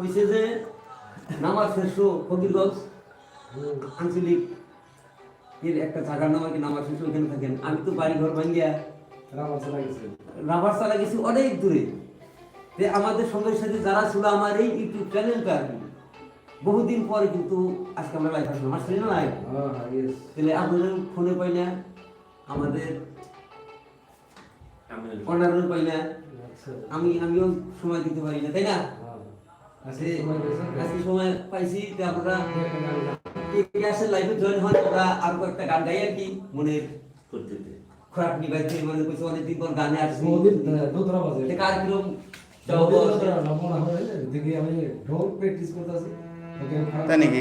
কইছে যে নামাজ শেষ ফকিরগঞ্জ আঞ্চলিক এর একটা জায়গার নাম আর কি নামাজ শেষ ওখানে থাকেন। আমি তো বাড়ি ঘর ভাঙ্গিয়া রাবার চালা গেছি। অনেক দূরে। যে আমাদের সঙ্গে সাথে যারা ছিল আমার এই ইউটিউব চ্যানেলটা আর কি বহুদিন পরে কিন্তু আজকে আমরা লাইভ আসলাম। আসলে না লাইভ তাহলে আপনাদের ফোনে পাই না আমাদের অনারও পাই না। আমি আমিও সময় দিতে পারি না তাই না? আজকে আজকে সময় পাইছি। তো আপনারা কে কে আসে লাইভে জয়েন হন আমরা আরও একটা গান গাই আর কি মনের খারাপ নিবাইতে মানে কইছে অনেকদিন পর গানে আসছি এটা কার কিরম চাওয়া আছে? তাই নাকি?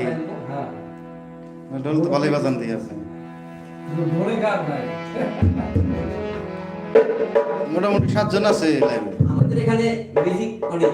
ঢোল তো ভালোই বাজান দিয়ে আছে। মোটামুটি সাতজন আছে লাইভে আমাদের এখানে মিউজিক অনেক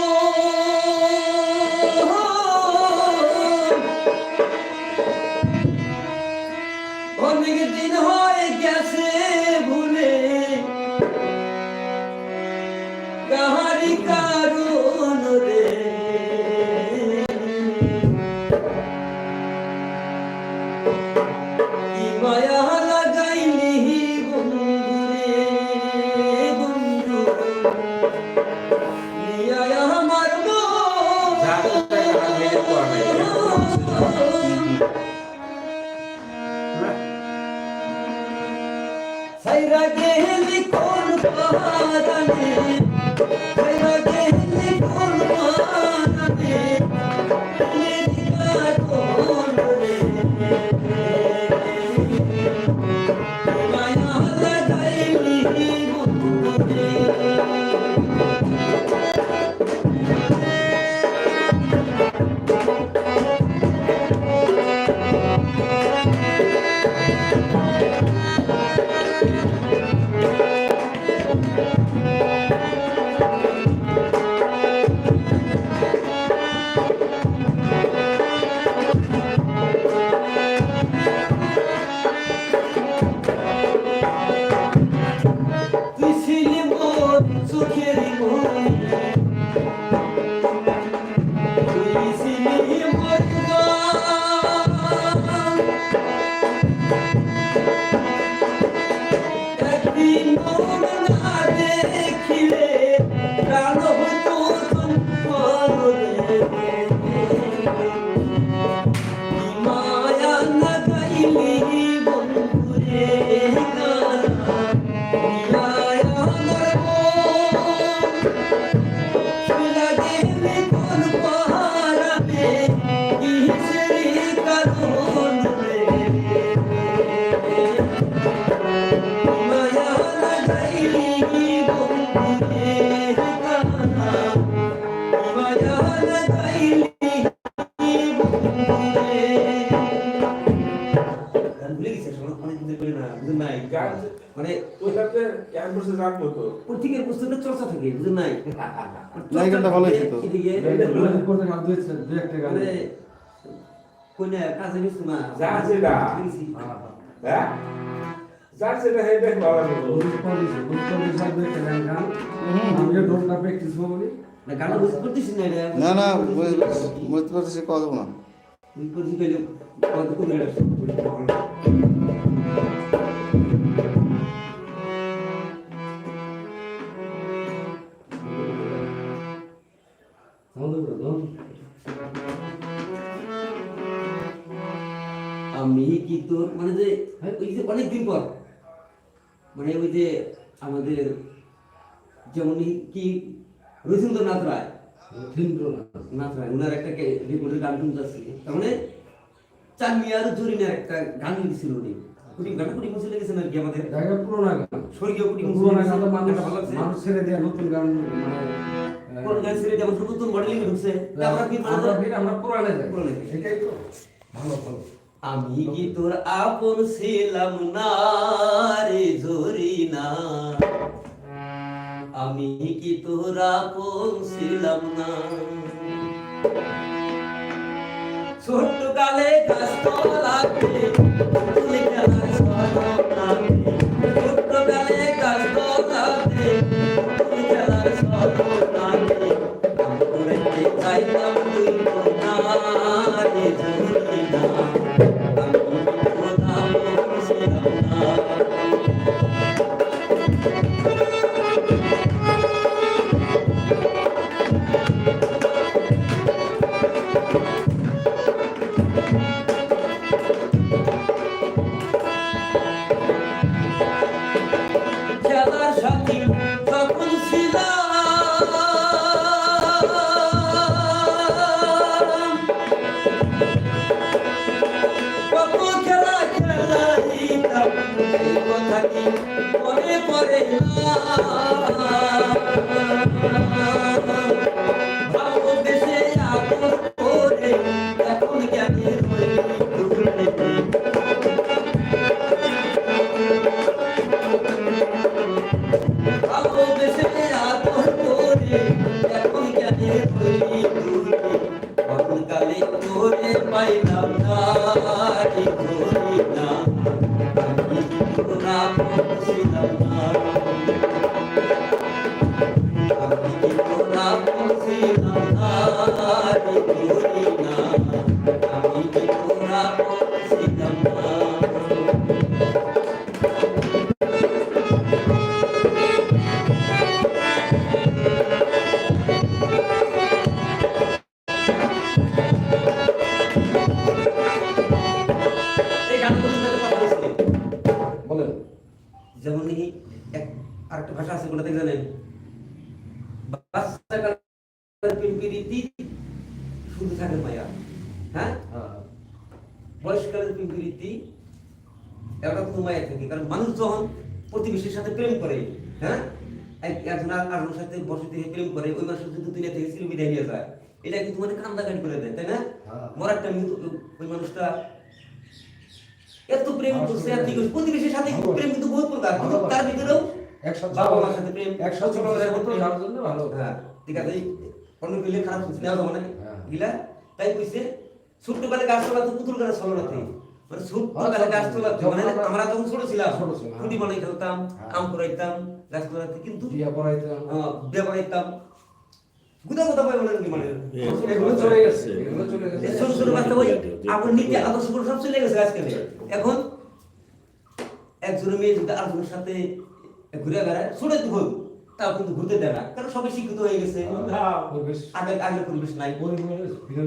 সাইরা গেলি কোন প্রত্যেকের পুস্তকের চর্চা থাকে বুঝলেন নাই? না, এই গানটা ভালো হয়েছে তো। এদিকে কোনে কাজে গেছো না? যা আছে না। হ্যাঁ? যার সেটা হেঁটে ভালো না। গান বুঝতে পারতেছি না না না বুঝতে পারতেছি কথা না। বুঝতে পারছি কত করে আমি কি তোর মানে যে ওই যে অনেক দিন পর মানে ওই যে আমাদের যেমন কি রবীন্দ্রনাথ রায়। নাথ রায় ওনার একটা রেকর্ডের গান শুনতেছি। তার মানে চান্দিয়ার জরিনার একটা গান দিছিল উনি। কুটি গান কুটি মুছে লেগেছেন আর কি আমাদের স্বর্গীয় কুটি মুছে ভালো মানুষ ছেড়ে দেওয়া নতুন গান কোন গান যেমন নতুন মডেলিং ঢুকছে তারপর কি আমরা ফির আমরা পুরানে যাই। পুরানে এটাই তো। ভালো ভালো। আমি কি তোর আপন ছিলাম না রে জরি না আমি কি তোর আপন ছিলাম না? ছোট্ট কালে গাছতলাতে পুতুল I না। ভালোবেসে আপন করে এখন হয়ে ভালোবেসে আপন করে এখন জ্ঞানে হইলি দূরে অনকালে তোরে পাইলাম। কারণ মানুষ যখন প্রতিবেশীর সাথে প্রেম করে হ্যাঁ? একজন আর সাথে বসতি প্রেম করে ওই মানুষের যদি দুনিয়া থেকে সিল বিদায় নিয়ে যায় এটা কিন্তু মানে কান্দাকাটি করে দেয় তাই না। মরার টাইম কিন্তু ওই মানুষটা এত প্রেম করছে আর কি প্রতিবেশীর সাথে প্রেম কিন্তু বহুত প্রকার কিন্তু তার ভিতরেও বাবা মার সাথে প্রেম। জন্য ভালো। হ্যাঁ ঠিক আছে। অন্য খারাপ নেওয়া যাবে না হ্যাঁ। গিলা তাই কইছে ছোট্টবেলায় গাছ তোলা তো পুতুল গাছ চলো রাতে মানে ছোট্টবেলায় গাছ তোলা মানে আমরা- আমরা তখন ছোট ছিলাম ছোট ছিলাম, হ্যাঁ। খুঁটি বানাই খেলতাম হ্যাঁ। আম কুড়াইতাম গাছ তোলাতে কিন্তু বিয়া পড়াইতাম। বিয়ে বানাইতাম গুদা গুদা পাই বলেন কি মানে এগুলো চলে গেছে এগুলো চলে গেছে। ছোট ছোট বাচ্চা ওই আপনার নীতি আদর্শ করে সব চলে গেছে আজকালে। এখন একজনের মেয়ে যদি আরেকজনের সাথে ঘুরে বেড়ায় ছোট হোক। তাও কিন্তু ঘুরতে দেয় না। কারণ সবাই শিক্ষিত হয়ে গেছে। আগে আগে পরিবেশ নাই।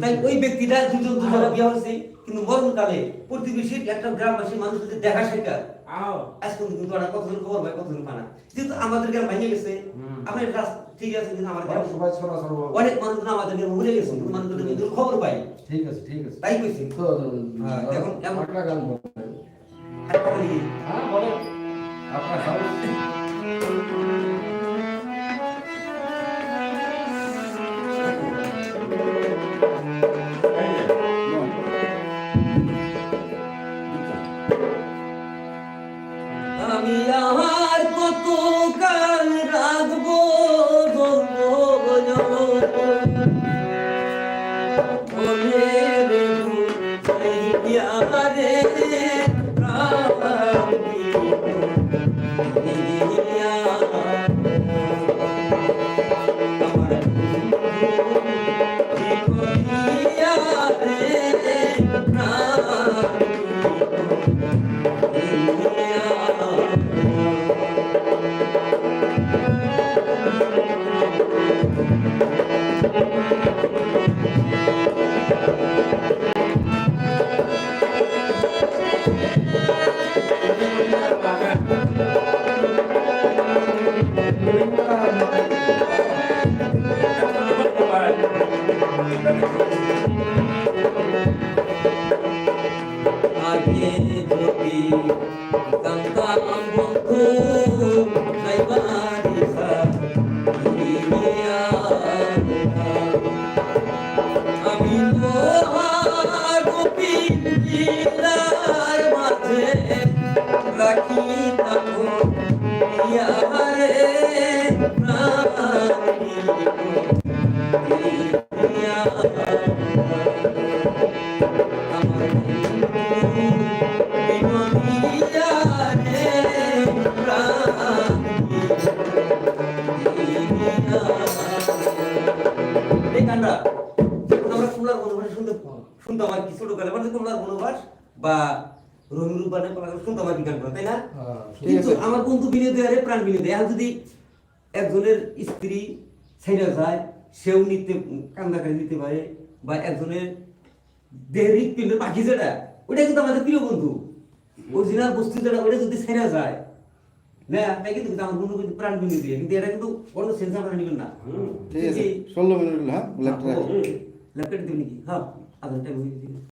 তাই ওই ব্যক্তিটা দুজন দুজনে বিয়ে হয়েছে। কিন্তু মরণকালে প্রতিবেশীর একটা গ্রামবাসী মানুষ যদি দেখা শেখা আজকে কিন্তু ওরা কতজন খবর পায় কতজন পায় না। যেহেতু আমাদের গ্রাম ভেঙে গেছে আমরা ঠিক আছে কিন্তু আমার গ্রাম সবাই ছড়া ছড়া অনেক মানুষ আমাদের গ্রামে ভুলে গেছে কিন্তু কিন্তু খবর পাই ঠিক আছে ঠিক আছে। তাই কইছি। হ্যাঁ, এখন- এখন- একটা গান বলেন। হ্যাঁ বলেন। আপনার মনের রে শুনতাম আর কি ছোটকালে। মানে কুমড়ার বনবাস বা রহিম রূপানের শুনতাম আর কি গানগুলো তাই না? হ্যাঁ, কিন্তু আমার বন্ধু বিনোদী আরে প্রাণ বিনোদী এখন যদি একজনের স্ত্রী ছেড়ে যায় সেও নিতে কান্দাকারি নিতে পারে বা একজনের দেহের হৃৎপিণ্ডের পাখি যেটা ওটা কিন্তু আমাদের প্রিয় বন্ধু। অরিজিনাল বস্তু যেটা ওটা যদি ছেড়ে যায় না তাই কিন্তু আমার বন্ধু কিন্তু প্রাণ বিনোদী কিন্তু এটা কিন্তু কোনো সেন্স আপনারা নেবেন না। ঠিক আছে। ষোলো মিনিট হ্যাঁ? ল্যাপটপ ল্যাপটপ দিবেন নাকি? হ্যাঁ আধা টাইম হয়ে